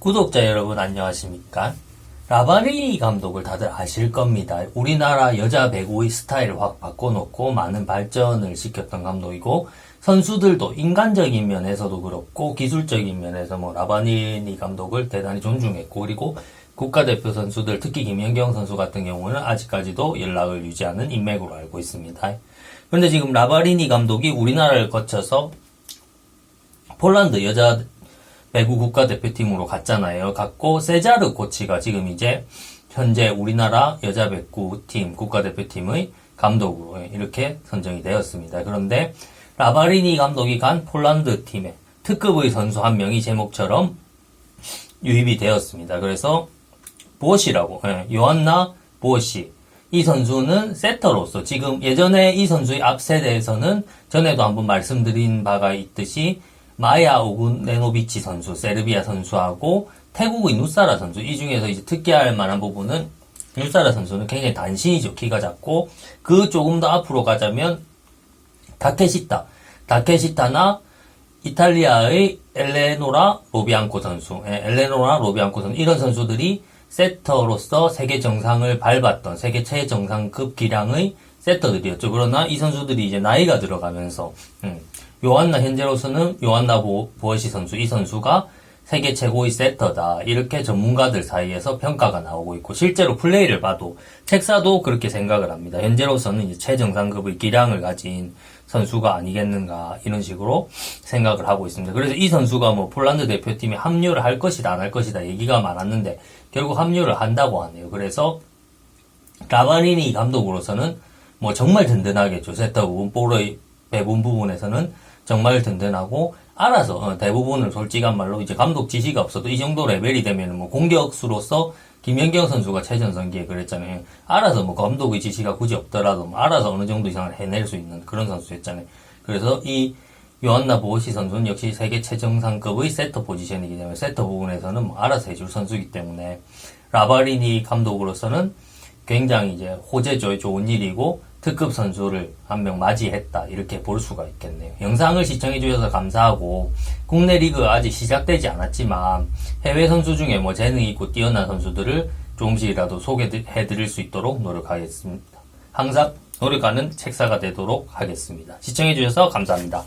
구독자 여러분 안녕하십니까? 라바리 감독을 다들 아실 겁니다. 우리나라 여자 배구의 스타일을 확 바꿔놓고 많은 발전을 시켰던 감독이고 선수들도 인간적인 면에서도 그렇고 기술적인 면에서 뭐 라바니 감독을 대단히 존중했고 그리고 국가대표 선수들 특히 김연경 선수 같은 경우는 아직까지도 연락을 유지하는 인맥으로 알고 있습니다. 그런데 지금 라바리니 감독이 우리나라를 거쳐서 폴란드 여자 배구 국가대표팀으로 갔잖아요. 갔고 세자르 코치가 지금 이제 현재 우리나라 여자 배구팀 국가대표팀의 감독으로 이렇게 선정이 되었습니다. 그런데 라바리니 감독이 간 폴란드 팀에 특급의 선수 한 명이 제목처럼 유입이 되었습니다. 그래서 보시라고 예, 요한나 보시 이 선수는 세터로서 지금 예전에 이 선수의 앞 세대에서는 전에도 한번 말씀드린 바가 있듯이 마야 오구네노비치 선수, 세르비아 선수하고 태국의 누사라 선수 이 중에서 이제 특기할 만한 부분은 누사라 선수는 굉장히 단신이죠. 키가 작고 그 조금 더 앞으로 가자면 다케시타, 다케시타나 이탈리아의 엘레노라 로비앙코 선수, 예, 엘레노라 로비앙코 선수 이런 선수들이 세터로서 세계 정상을 밟았던 세계 최정상급 기량의 세터들이었죠. 그러나 이 선수들이 이제 나이가 들어가면서 음, 요한나 현재로서는 요한나 보, 보어시 선수 이 선수가 세계 최고의 세터다 이렇게 전문가들 사이에서 평가가 나오고 있고 실제로 플레이를 봐도 책사도 그렇게 생각을 합니다. 현재로서는 최정상급의 기량을 가진 선수가 아니겠는가 이런 식으로 생각을 하고 있습니다. 그래서 이 선수가 뭐 폴란드 대표팀에 합류를 할 것이다 안 할 것이다 얘기가 많았는데 결국 합류를 한다고 하네요. 그래서 라바니니 감독으로서는 뭐 정말 든든하겠죠. 세터 부분, 볼의 배분 부분에서는 정말 든든하고 알아서 어, 대부분을 솔직한 말로 이제 감독 지시가 없어도 이 정도 레벨이 되면 뭐 공격수로서 김연경 선수가 최전성기에 그랬잖아요. 알아서 뭐 감독의 지시가 굳이 없더라도 뭐 알아서 어느 정도 이상을 해낼 수 있는 그런 선수였잖아요. 그래서 이 요한나 보호시 선수는 역시 세계 최정상급의 세터 포지션이기 때문에 세터 부분에서는 뭐 알아서 해줄 선수이기 때문에 라바리니 감독으로서는 굉장히 이제 호재죠. 좋은 일이고 특급 선수를 한 명 맞이했다. 이렇게 볼 수가 있겠네요. 영상을 시청해 주셔서 감사하고 국내 리그 아직 시작되지 않았지만 해외 선수 중에 뭐 재능 있고 뛰어난 선수들을 조금씩이라도 소개해 드릴 수 있도록 노력하겠습니다. 항상 노력하는 책사가 되도록 하겠습니다. 시청해 주셔서 감사합니다.